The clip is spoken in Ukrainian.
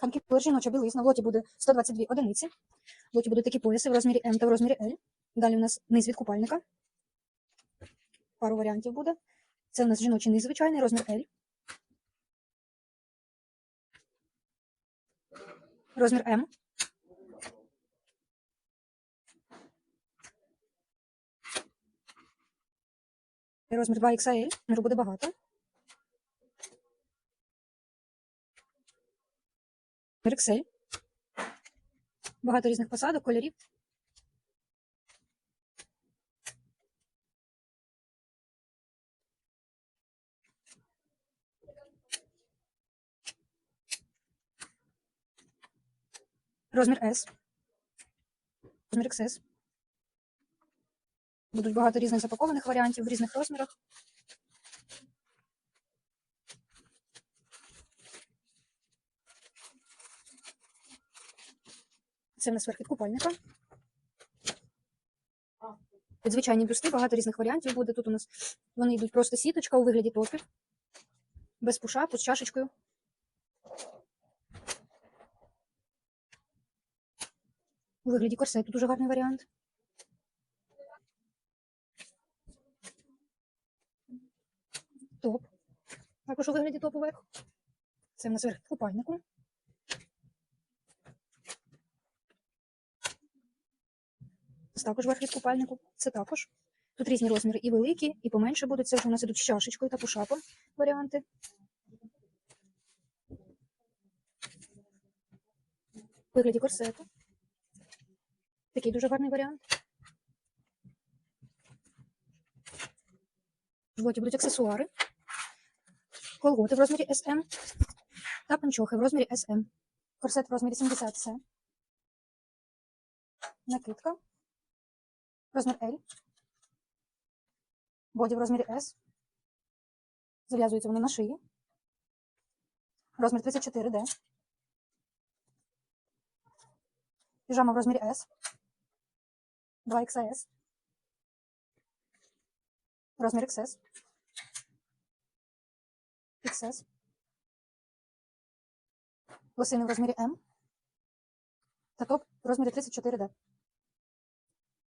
Камки жіноча білизна. В лоті буде 122 одиниці. В лоті будуть такі пояси в розмірі М та в розмірі L. Далі у нас низ від купальника. Пару варіантів буде. Це у нас жіночий низ звичайний, розмір L. Розмір М. Розмір 2XL. Розміру буде багато. XL. Багато різних посадок, кольорів. Розмір S. Розмір XS. Будуть багато різних запакованих варіантів в різних розмірах. Це в нас верх від купальника. Звичайні бюсти, багато різних варіантів буде. Тут у нас вони йдуть просто сіточка у вигляді топів. Без пушапу, з чашечкою. У вигляді корсету дуже гарний варіант. Топ. Також у вигляді топу верх. Це в нас верх купальнику. Ось також верх від купальнику. Це також. Тут різні розміри і великі, і поменше будуть. Це вже у нас ідуть чашечкою та пушапом варіанти. Вигляді корсету. Такий дуже гарний варіант. В лоті будуть аксесуари. Колготи в розмірі SM та панчохи в розмірі SM. Корсет в розмірі 70 с Накидка. Розмір L. Боді в розмірі S. Зав'язуються вони на шиї. Розмір 34D. Піжама в розмірі S. 2XS. Розмір XS. XS. Лосини в розмірі M. Та топ в розмірі 34D.